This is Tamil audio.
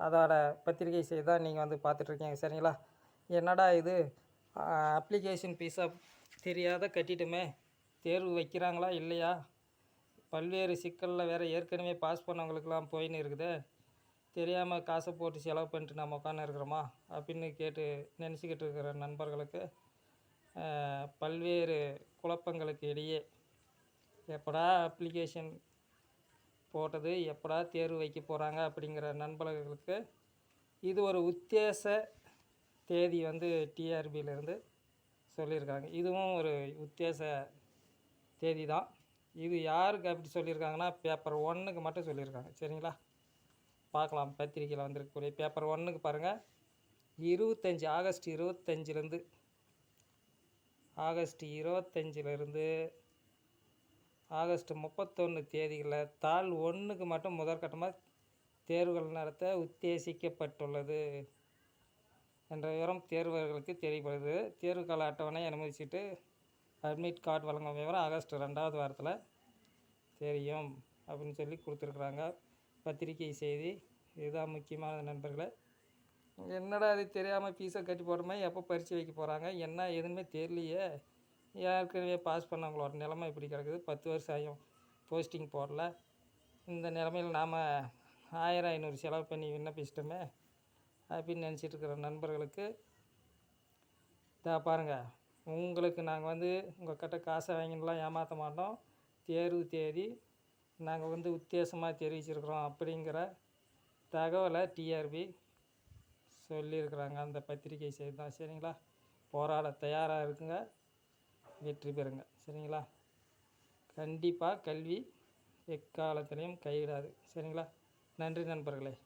அதோட பத்திரிகை செய்தி தான் நீங்கள் வந்து பார்த்துட்ருக்கீங்க சரிங்களா? என்னடா இது? அப்ளிகேஷன் ஃபீஸாக தெரியாத கட்டிட்டுமே தேர்வு வைக்கிறாங்களா இல்லையா? பல்வேறு சிக்கலில் வேறு ஏற்கனவே பாஸ் பண்ணவங்களுக்கெல்லாம் போயின்னு இருக்குது. தெரியாமல் காசை போட்டு செலவு பண்ணிட்டு நம்ம உட்காந்து இருக்கிறோமா? அப்படின்னு கேட்டு நினச்சிக்கிட்டு இருக்கிற நண்பர்களுக்கு பல்வேறு குழப்பங்களுக்கு இடையே எப்படா அப்ளிகேஷன் போட்டது எப்படா தேர்வு வைக்க போகிறாங்க அப்படிங்கிற நண்பர்களுக்கு இது ஒரு உத்தேச தேதி வந்து டிஆர்பியிலேருந்து சொல்லியிருக்காங்க. இதுவும் ஒரு உத்தேச தேதி தான் இது யாருக்கு அப்படி சொல்லியிருக்காங்கன்னா பேப்பர் ஒன்றுக்கு மட்டும் சொல்லியிருக்காங்க. சரிங்களா? பார்க்கலாம். பத்திரிக்கையில் வந்திருக்கக்கூடிய பேப்பர் ஒன்றுக்கு பாருங்கள் இருபத்தஞ்சி ஆகஸ்ட் இருபத்தஞ்சிலேருந்து ஆகஸ்ட் இருபத்தஞ்சிலேருந்து ஆகஸ்ட் முப்பத்தொன்று தேதிகளில் தாள் ஒன்றுக்கு மட்டும் முதற்கட்டமாக தேர்வுகள் நடத்த உத்தேசிக்கப்பட்டுள்ளது என்ற விவரம் தேர்வர்களுக்கு தெரியப்படுது. தேர்வு கால அட்டவணை அனுமதிச்சிட்டு அட்மிட் கார்டு வழங்கும் விவரம் ஆகஸ்ட் ரெண்டாவது வாரத்தில் தெரியும் அப்படின்னு சொல்லி கொடுத்துருக்குறாங்க. பத்திரிகை செய்தி. இதுதான் முக்கியமான நண்பர்களே. என்னடா அது தெரியாமல் ஃபீஸை கட்டி போடுறோமே எப்போ பரீட்சை வைக்க போகிறாங்க என்ன எதுவுமே தெரியலையே. ஏற்கனவே பாஸ் பண்ணவங்களோட நிலமை இப்படி கிடக்குது. பத்து வருஷம் ஆகும் போஸ்டிங் போடல. இந்த நிலமையில் நாம் ஆயிரம் ஐநூறு செலவு பண்ணி விண்ணப்பிச்சிட்டோமே. அப்படின்னு நினச்சிட்டு இருக்கிற நண்பர்களுக்கு இதாக பாருங்கள் உங்களுக்கு நாங்கள் வந்து உங்கள் கிட்ட காசை வாங்கினலாம் ஏமாற்ற மாட்டோம். தேர்வு தேதி நாங்கள் வந்து உத்தேசமாக தெரிவிச்சிருக்கிறோம் அப்படிங்கிற தகவலை டிஆர்பி சொல்லியிருக்கிறாங்க. அந்த பத்திரிகை செய்தி தான். சரிங்களா? போராட தயாராக இருக்குங்க. வெற்றி பெறுங்க. சரிங்களா? கண்டிப்பாக கல்வி எக்காலத்திலையும் கைவிடாது. சரிங்களா? நன்றி நண்பர்களே.